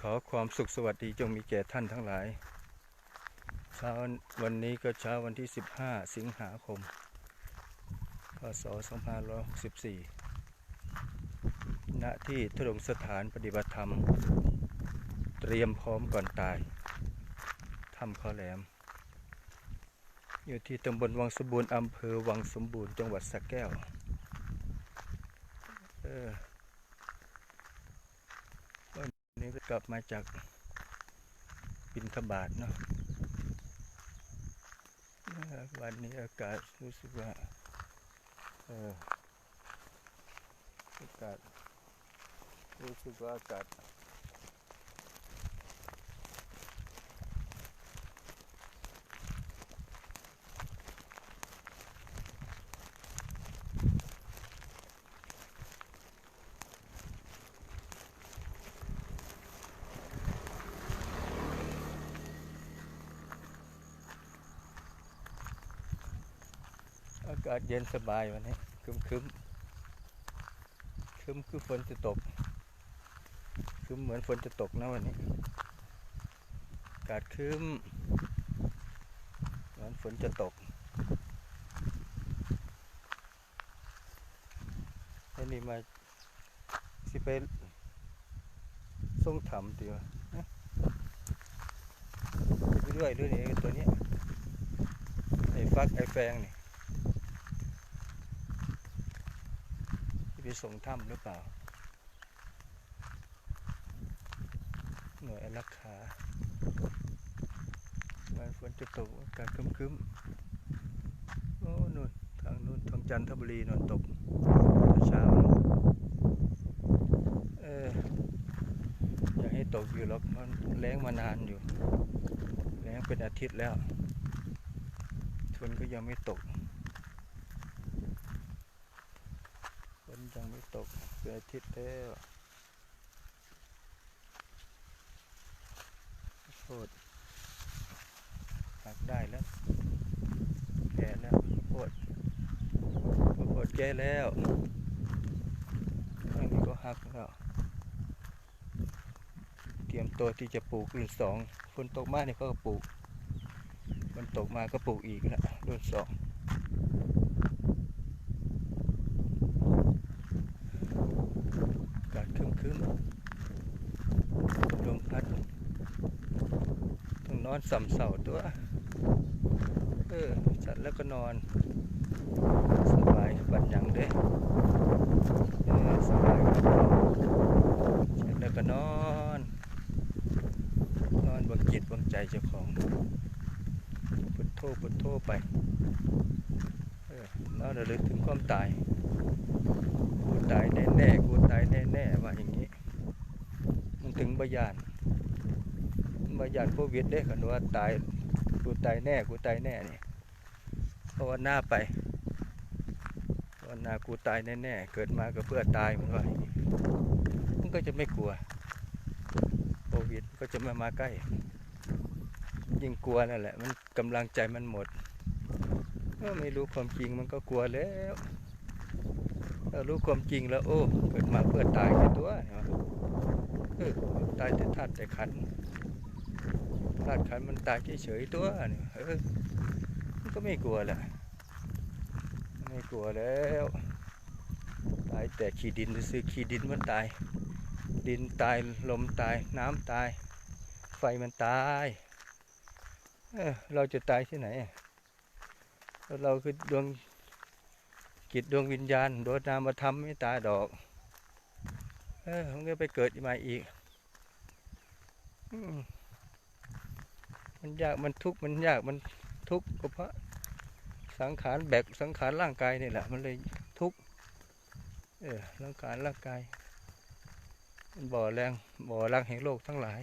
ขอความสุขสวัสดีจงมีแก่ท่านทั้งหลาย เช้าวันนี้ก็เช้าวันที่ 15 สิงหาคม พศ 2564ณที่ทดงสถานปฏิบัติธรรม เตรียมพร้อมก่อนตายถ้ำข้อแหลม อยู่ที่ตำบลวังสมบูรณ์อำเภอวังสมบูรณ์จังหวัดสระแก้ว เออ วันนี้ กลับมาจากบินทบาทเนาะวันนี้อากาศรู้สึกว่าเอออากาศรู้สึกว่าอากาศ กาศเย็นสบายวันนี้คึมคึมคึมคือฝนจะตกคึมเหมือนฝนจะตกนะวันนี้อากาศคึมเหมือนฝนจะตกไอ้นี่มาสิไปส่งถ่ำตีวะฮะไปด้วยด้วยนี่ตัวนี้ไอ้ฟักไอ้แฟงนี่ ที่ไปส่งถ้ำหรือเปล่า หน่วยรักขาวันฝนจะตกอากาศครึมๆโอ้นู่นทางนู่นทางจันทบุรีนอนตกเช้าเอออยากให้ตกอยู่หรอกมันแรงมานานอยู่แรงเป็นอาทิตย์แล้วฝนก็ยังไม่ตก ฝน ยังไม่ตกเป็นอาทิตย์แล้วข้าวโพดหักได้แล้วแก่แล้วข้าวโพดข้าวโพดแก่แล้วข้างนี้ก็หักแล้วเตรียมตัวที่จะปลูกรุ่นสองฝนตกมากเนี่ยก็ปลูกฝนตกมาก็ปลูกอีกแล้วรุ่นสอง อากาศครึมครึมๆลมพัด ต้องนสำเสาตัว เออสัตว์แล้วก็นอน สบายบัดยังเด้เออสบายครับเร็จแล้วก็นอน นอนบนจิตบนใจเจ้าของพุทโธพุทโธไป เออนอนระลึกถึงความตาย กูตายแน่ๆกูตายแน่ๆว่าอย่างนี้ มันถึงบยาน บยานโควิดได้กันว่าตายกูตายแน่กูตายแน่นี่ภาวนาไปภาวนากูตายแน่ๆเกิดมาก็เพื่อตายมันว่ามันก็จะไม่กลัวโควิดก็จะไม่มาใกล้ ยิ่งกลัวนั่นแหละ มันกำลังใจมันหมดเมื่อไม่รู้ความจริงมันก็กลัวแล้วเรารู้ความจริงแล้ว โอ้ เกิดมาเพื่อตายในตัวเนี่ยเออตายแต่ธาตุแต่ขันธ์าตุขันมันตายเฉยๆตัวเนี่ยเออมันก็ไม่กลัวแหละไม่กลัวแล้ว ตายแต่ขี้ดินซื้อขี้ดินมันตาย ดินตายลมตายน้ำตาย ไฟมันตายเออเราจะตายที่ไหน เราคือดวงจิตดวงวิญญาณโดยนามธรรมไม่ตายดอก เออมันก็ไปเกิดมาอีก อืม มันยากมันทุกข์มันยากมันทุกข์ก็เพราะสังขารแบกสังขารร่างกายนี่แหละ มันเลยทุกข์เออร่างกายร่างกายมันบ่อแรงบ่อรังแห่งโลกทั้งหลาย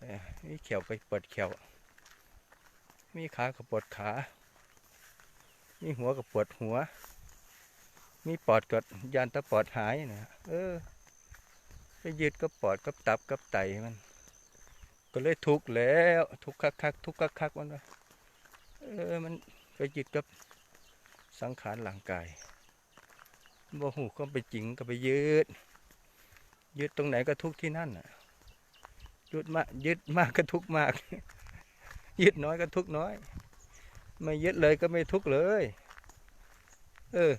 เออมีเขียวไปปวดเขียว มีขาก็ปวดขา มีหัวกับปวดหัว มีปอดกับยานตะปอดหายนะเออไปยึดกับปอดกับตับกับไตมัน ก็เลยทุกข์แล้วทุกข์คักทุกข์คักๆมันว่าเออมันไปยึดกับสังขารหลังกายบ่หูก็ไปจิงก็ไปยึดยึดตรงไหนก็ทุกข์ที่นั่นน่ะยึดมากยึดมากก็ทุกข์มากยึดน้อยก็ทุกข์น้อย ไม่ยึดเลยก็ไม่ทุกข์เลย เออ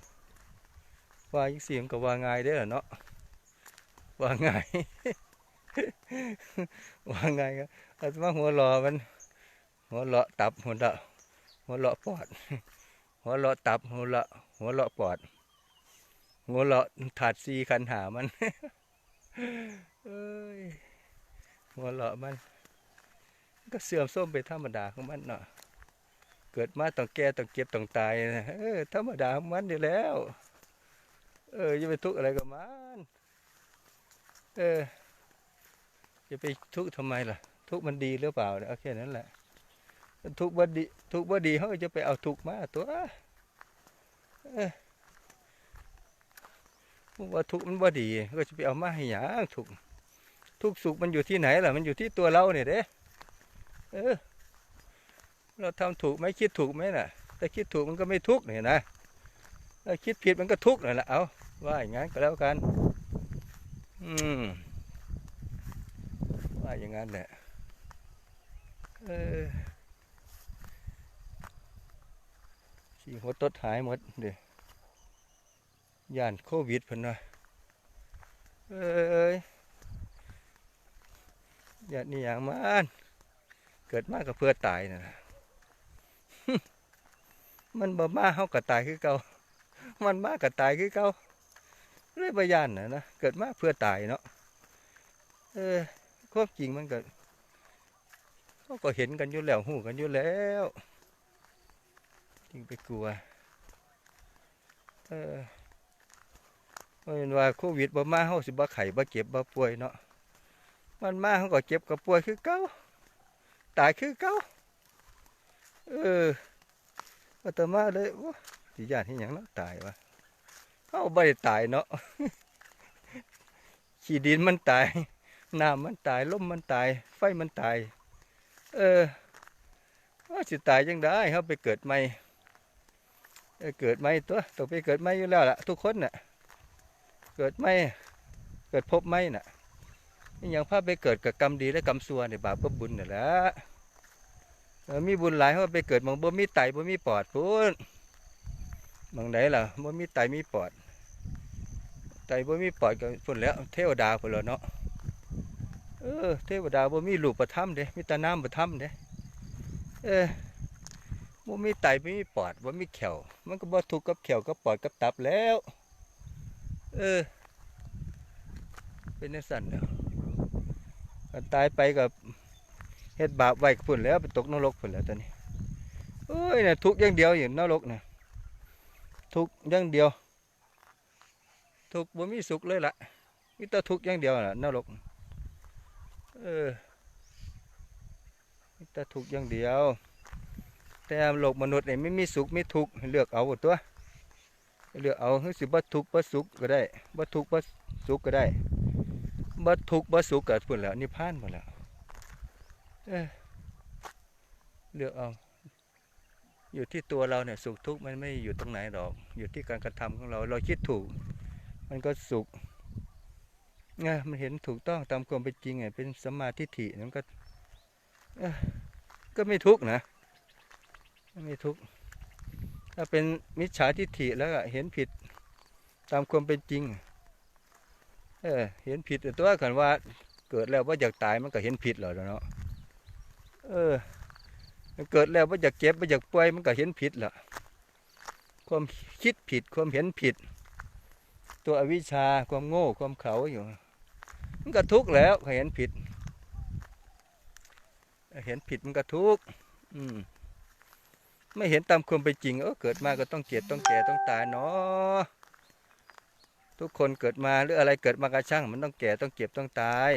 ว่าอีกเสียงก็ว่าง่ายได้อล่ะเนาะว่าง่าย ว่าไง่ายก็อาตมาหัวเรอมัน หัวเราะตับหัวเราหัวเราะปอด หัวเราะตับหัวเราะหัวเราะปอด หัวเราะถาดซีคันหามันเอ้ยหัวเราะมัน ก็เสื่อมโทรมไปธรรมดาของมันเนาะเกิดมาต้องแก่ต้องเจ็บต้องตายนะเออธรรมดาของมันอยู่แล้ว เอออย่าไปทุกข์อะไรกับมัน เออ จะไปทุกข์ทำไมล่ะ ทุกข์มันดีหรือเปล่าเนี่ยแค่นั้นแหละ ทุกข์บ่ดีทุกข์บ่ดีเขาจะไปเอาทุกข์มาตัวว่าทุกข์มันบ่ดี ก็จะไปเอามาให้หยังทุกข์ทุกข์สุขมันอยู่ที่ไหนล่ะ มันอยู่ที่ตัวเราเนี่ยเด้เออ เราทำถูกไหมคิดถูกไหมน่ะ แต่คิดถูกมันก็ไม่ทุกข์เนี่ยนะถ้าคิดผิดมันก็ทุกข์นั่นแหละเอาว่าอย่างนั้นก็แล้วกัน อืม ว่าอย่างนั้นแหละเออขี่หัวตดหายหมดเดี๋ยย่านโควิดพิ่นว่าเอ้ยย่านนี่อย่างมันเกิดมากก็เพื่อตายนะมันบ่มาเฮาก็ตายคือเก่ามันมากก็ตายคือเก่าเลยบ่ย่านนะนะเกิดมาเพื่อตายเนาะเออ ความจริงมันก็เขาก็เห็นกันอยู่แล้วหูกันอยู่แล้วจึงไปกลัว เออเพราะเห็นว่าโควิดบ่มาเฮาสิบ่ไข้บ่เจ็บบ่ป่วยเนาะมันมาเฮาก็เจ็บก็ป่วยคือเก่าตายคือเก่าเอออาตมาเลยโอ้สิญาติที่ยังเนาะตายวะเฮาบ่ได้ตายเนาะ ขี้ดินมันตาย น้ำมันตายลมมันตาย ไฟมันตาย เออว่าสิตายยังได้เขาไปเกิดใหม่เเกิดใหม่ตัวต้องไปเกิดใหม่อยู่แล้วล่ะ ทุกคนน่ะ เกิดใหม่เกิดพบใหม่น่ะนี่ยังพาไปเกิดกับกรรมดีและกรรมชั่วเนี่ยบาปกับบุญนี่แหละมีบุญหลายเขาไปเกิดมองบ่มีไตบ่มีปอดพูนมองไหนล่ะบ่มีไตมีปอดไตบ่มีปอดก็พุ่นแล้ว เทวดาพุ่นแล้วเนาะ เออเทวดาบ่มีรูปประทับเด้มีต่น้ำประทับเด้เออบ่มีไตบ่มีปอดบ่มีแขวมันก็บ่ทุกกับแขวกับปอดกับตับแล้ว เออ เป็นจังซั่นเนาะก็ตายไปกับเฮ็ดบาปไว้พุ่นแล้วไปตกนรกพุ่นแล้วตอนนี้เอ้ยน่ะทุกอย่างเดียวอย่างนรกน่ะทุกอย่างเดียว ทุกบ่มีสุขเลยล่ะมีแต่ทุกอย่างเดียวน่ะนรก เออแต่ทุกอย่างเดียว แต่โลกมนุษย์เนี่ยไม่มีสุขไม่ทุกข์เลือกเอาตัวเลือกเอาคือสิบ่ทุกข์บ่สุขก็ได้บ่ทุกข์บ่สุขก็ได้บ่ทุกข์บ่สุขก็พุ่นแล้วนิพพานหมดแล้วเออเลือกเอา อยู่ที่ตัวเราเนี่ยสุขทุกข์มันไม่อยู่ตรงไหนหรอก อยู่ที่การกระทำของเรา เราคิดถูก มันก็สุข ไงมันเห็นถูกต้องตามความเป็นจริงไงเป็นสมาทิฏฐิมันก็ก็ไม่ทุกข์นะ ไม่ทุกข์ถ้าเป็นมิจฉาทิฏฐิแล้วเห็นผิดตามความเป็นจริง เออ เห็นผิดแต่ตัวกันว่าเกิดแล้วว่าอยากตายมันก็เห็นผิดเหรอเนาะเออเกิดแล้วว่าอยากเจ็บว่าอยากป่วยมันก็เห็นผิดเหรอความคิดผิดความเห็นผิด ตัวอวิชชาความโง่ความเขาอยู่ มันก็ทุกข์แล้วเห็นผิด เห็นผิดมันก็ทุกข์อืมไม่เห็นตามความเป็นจริงเออเกิดมาก็ต้องเจ็บต้องแก่ต้องตายเนาะทุกคนเกิดมาหรืออะไรเกิดมากระช่าง มันต้องแก่ต้องเจ็บต้องตาย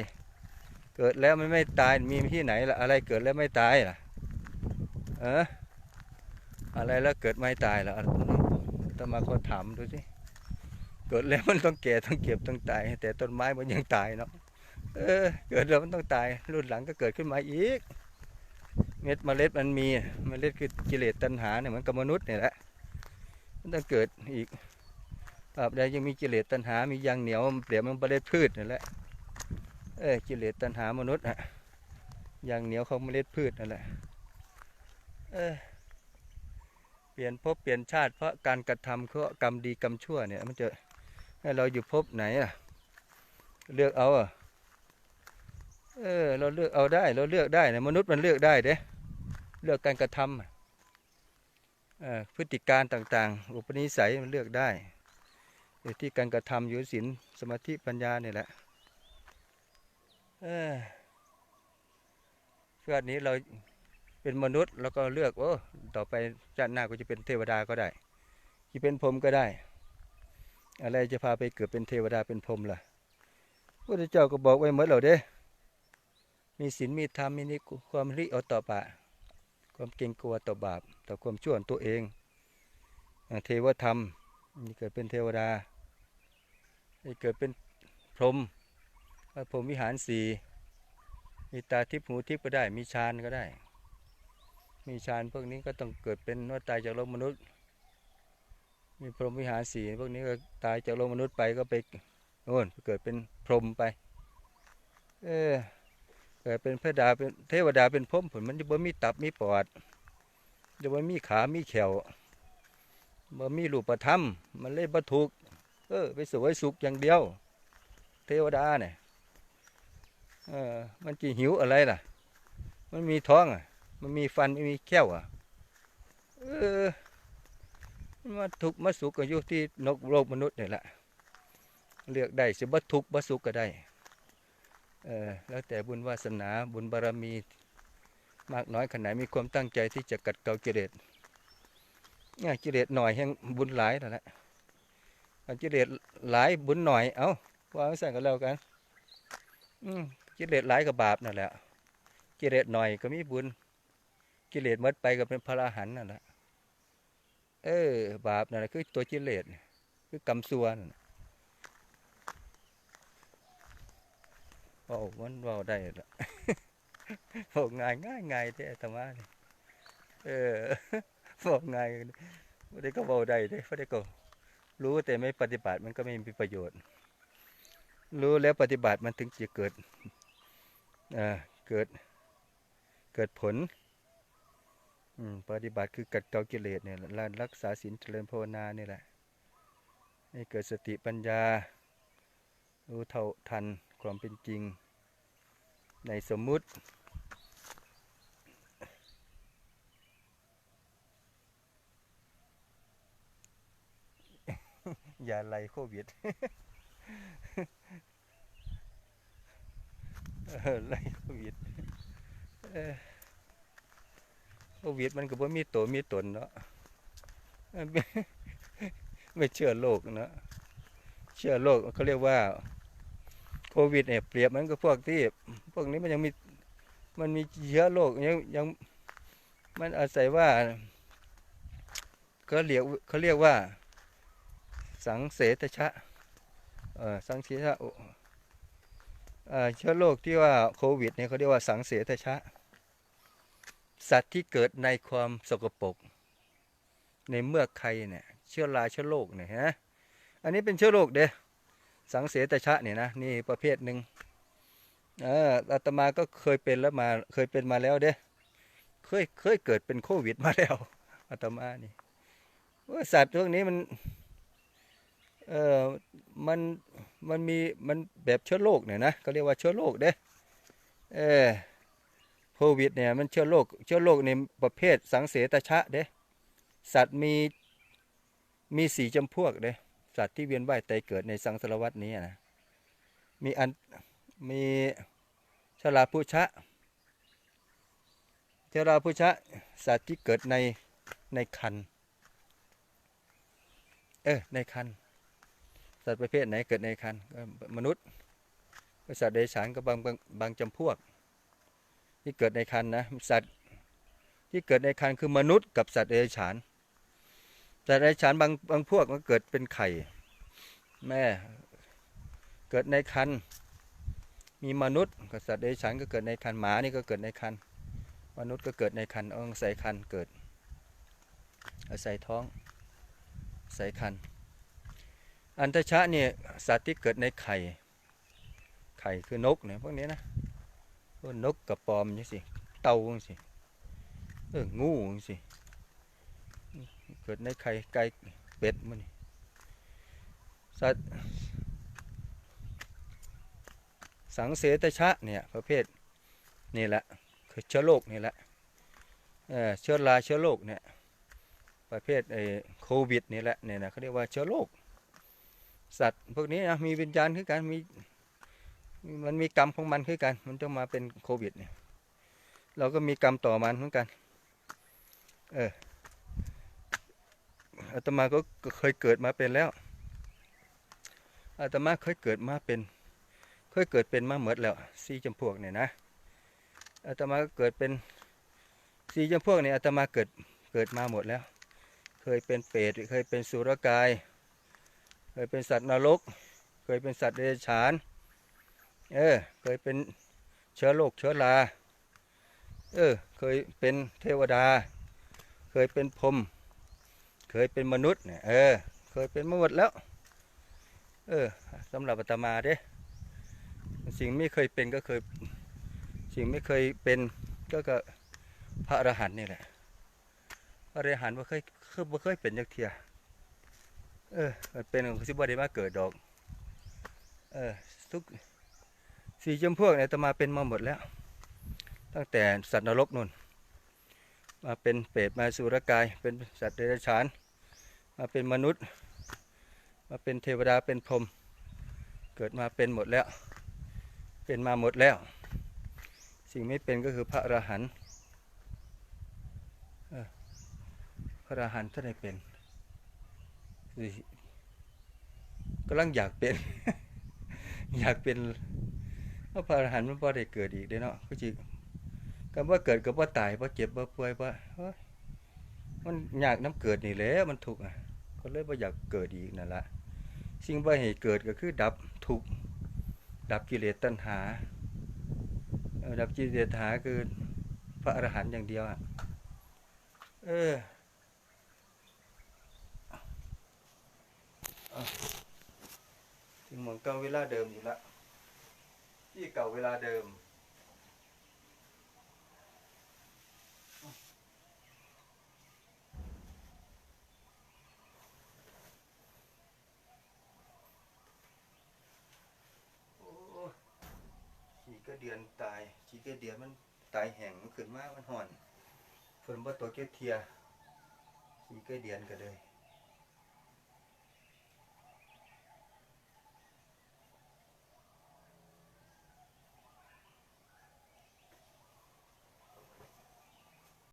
เกิดแล้วมันไม่ตายมีที่ไหนล่ะอะไรเกิดแล้วไม่ตายล่ะเอออะไรแล้วเกิดไม่ตายล่ะต้องมาคนถามดูสิ เกิดแล้วมันต้องแก่ต้องเก็บต้องตาย แต่ต้นไม้มันยังตายเนาะเออ เกิดแล้วมันต้องตาย รุ่นหลังก็เกิดขึ้นมาอีก เม็ดเมล็ดมันมีเมล็ดคือกิเลสตัณหาเนี่ยเหมือนกับมนุษย์เนี่ยแหละมันต้องเกิดอีกตราบใดยังมีกิเลสตัณหา มียางเหนียวเปรียบมันเมล็ดพืชนี่แหละเออกิเลสตัณหามนุษย์อะยางเหนียวของเมล็ดพืชนั่นแหละเออเปลี่ยนภพเปลี่ยนชาติเพราะการกระทำเพราะกรรมดีกรรมชั่วเนี่ยมันจะ ให้เราอยู่ภพไหนอะ เลือกเอาอะเออเราเลือกเอาได้ เราเลือกได้นะมนุษย์มันเลือกได้เด้เลือกการกระทำอะเออพฤติการต่างๆ อุปนิสัยมันเลือกได้อยู่ที่การกระทำอยู่ศีลสมาธิปัญญาเนี่ยแหละเออชาตินี้เราเป็นมนุษย์แล้วก็เลือกโอ้ต่อไปชาติหน้าก็จะเป็นเทวดาก็ได้ที่เป็นพรหมก็ได้ อะไรจะพาไปเกิดเป็นเทวดาเป็นพรหมล่ะพระเจ้าก็บอกไว้เหมือเราเด้มีศีลมีธรรมมีนิความริโอต่อบาปความเกรงกลัวต่อบาปต่อความชั่วตัวเองเทวธรรมมีเกิดเป็นเทวดามีเกิดเป็นพรหมพระพรหมวิหารสี่มีตาทิพย์หูทิพย์ก็ได้ มีฌานก็ได้ มีฌานพวกนี้ก็ต้องเกิดเป็นว่าตายจากโลกมนุษย์ มีพรหมวิหารสี่พวกนี้ก็ตายจากโลกมนุษย์ไปก็ไปโน่นเกิดเป็นพรหมไป เออเกิดเป็นพระดาเป็นเทวดาเป็นพรหมผลมันจะบ่มีตับมีปอดจะบ่มีขามีแขวบ่มีรูปธรรม มันเลยบ่ถูกเออ ไปสวยสุขอย่างเดียว เทวดาเนี่ยเออมันจะหิวอะไรล่ะ มันมีท้องอะ มันมีฟันมันมีแก้วอะ เออ มาทุกมาสุขก็อยู่ที่นกโลกมนุษย์นี่แหละเลือกได้สิบ่ทุกบ่สุขก็ได้เออแล้วแต่บุญวาสนาบุญบารมีมากน้อยขนาดมีความตั้งใจที่จะกัดเกลากิเลสเนี่ยกิเลสหน่อยแห่งบุญหลายนั่นแหละอันกิเลสหลายบุญหน่อยเอาว่าสั่งกันแล้วกันอืมกิเลสหลายกับบาปนั่นแหละกิเลสหน่อยก็มีบุญกิเลสหมดไปก็เป็นพระอรหันต์นั่นแหละ เออบาปนั่นคือตัวกิเลสคือกรรมส่วนนเว้ามันเว้าได้ละเว้าง่ายง่ายง่ายแท้ธรรมะนี่เออเว้าง่ายบ่ได้ก็เว้าได้เด้บ่ได้ก็รู้แต่ไม่ปฏิบัติมันก็ไม่มีประโยชน์ รู้แล้วปฏิบัติมันถึงจะเกิดเออเกิดเกิดผล อืมปฏิบัติคือกัดเกากิเลสเนี่ยละรักษาศีลเจริญภาวนานี่แหละให้เกิดสติปัญญา รู้เท่าทันความเป็นจริง ในสมมุติ อย่าไล่โควิดไล่โควิดเออ วิดมันก็บ่มีตัวมีตนเนาะไม่เชื่อโลกเนาะเชื่อโลกเขาเรียกว่า โควิดเนี่ยเปรียบมันก็พวกที่ พวกนี้มันยังมีมันมีเชื้อโรคยังยังมันอาศัยว่าเขาเรียกเขาเรียกว่า สังเสตชะเออสังเสตชะเชื้อโรคที่ว่าโควิดเนี่ยเขาเรียกว่าสังเสตชะ สัตว์ที่เกิดในความสกปรกในเมือกไข่เนี่ยเชื้อราเชื้อโรคเนี่ยฮะอันนี้เป็นเชื้อโรคเด้สังเสตชะเนี่ยนะนี่ประเภทหนึ่งเอออาตมาก็เคยเป็นแล้วมาเคยเป็นมาแล้วเด้เคยเคยเกิดเป็นโควิดมาแล้วอาตมานี่ว่าสัตว์พวกนี้มันเออมันมันมีมันแบบเชื้อโรคเนี่ยนะเขาเรียกว่าเชื้อโรคเด้เออ โควิดเนี่ยมันเชื้อโรคเชื้อโรคในประเภทสังเสตชะเด้สัตว์มีมีสี่จำพวกเด้สัตว์ที่เวียนว่ายตายเกิดในสังสารวัตนี้นะมีอันมีชลาพุชะชลาพุชะสัตว์ที่เกิดในในคันเออในคันสัตว์ประเภทไหนเกิดในคันมนุษย์สัตว์เดรัจฉานก็บางบางบางจำพวก ที่เกิดในคันนะสัตว์ที่เกิดในคันคือมนุษย์กับสัตว์เดรัจฉานสัตว์เดรัจฉานบางบางพวกมันเกิดเป็นไข่ แม่เกิดในคันมีมนุษย์กับสัตว์เดรัจฉานก็เกิดในคันหมานี่ก็เกิดในคันมนุษย์ก็เกิดในคันเอาใส่คันเกิดอาศัยท้องใส่คันอันทชะเนี่ยสัตว์ที่เกิดในไข่ไข่คือนกเนี่ยพวกนี้นะ นกกระปอมจังสิเต่าจังสิเอองูจังสิเกิดในไข่ไก่เป็ดมันสัตว์สังเสตชะเนี่ยประเภทนี่แหละคือเชื้อโรคนี่แหละเออเชื้อราเชื้อโรคเนี่ยประเภทไอ้โควิดนี่แหละเนี่ยนะเขาเรียกว่าเชื้อโรคสัตว์พวกนี้นะมีวิญญาณคือกันมี มันมีกรรมของมันคือกัน มันต้องมาเป็นโควิดเนี่ย เราก็มีกรรมต่อมันเหมือนกัน เอออาตมาก็เคยเกิดมาเป็นแล้วอาตมาเคยเกิดมาเป็น เคยเกิดเป็นมาหมดแล้วสี่จำพวกเนี่ยนะอาตมาก็เกิดเป็นสี่จำพวกเนี่ยอาตมาเกิดเกิดมาหมดแล้ว เคยเป็นเปรตเคยเป็นสุรกาย เคยเป็นสัตว์นรก เคยเป็นสัตว์เดรัจฉาน เออ เคยเป็นเชื้อโรคเชื้อรา เออ เคยเป็นเทวดา เคยเป็นพรม เคยเป็นมนุษย์เนี่ย เออ เคยเป็นมาหมดแล้ว เออสำหรับอาตมาเด้ สิ่งไม่เคยเป็นก็เคย สิ่งไม่เคยเป็นก็ก็พระอรหันต์นี่แหละ พระอรหันต์ว่าเคยคือ่เคยเป็นจักเทีย เออมันเป็นของสิบ่ได้มาเกิดดอก เออทุก สี่จำพวกเนี่ยอาตมาเป็นมาหมดแล้ว ตั้งแต่สัตว์นรกนู่น มาเป็นเปรตมาสุรกาย เป็นสัตว์เดรัจฉาน มาเป็นมนุษย์ มาเป็นเทวดาเป็นพรหมเกิดมาเป็นหมดแล้ว เป็นมาหมดแล้ว สิ่งไม่เป็นก็คือพระอรหันต์พระอรหันต์ท่านได้เป็นสิกำลังอยากเป็น อยากเป็น พราะพระอรหันต์มันบ่ได้เกิดอีกเด้เนาะคือจิก็บ่เกิดก็บ่ตายบ่เจ็บบ่ป่วยบ่เฮ้ยมันอยากน้ำเกิดนี่แหละมันทุกข์อะก็เลยบ่อยากเกิดอีกนั่นละสิ่งบ่ให้เกิดก็คือดับทุกข์ดับกิเลสตัณหาดับกิเลสตัณหาคือพระอรหันต์อย่างเดียวอะเออเอาถึงหมืองเก่าเวลาเดิมอยู่และ ที่เก่าเวลาเดิม โอ้ขี่กระเดือนตายขี่กระเดือนมันตายแห้งมันขึ้นมามันห่อนฝนบ่ตัวเกเทียขี่กระเดือนก็เลย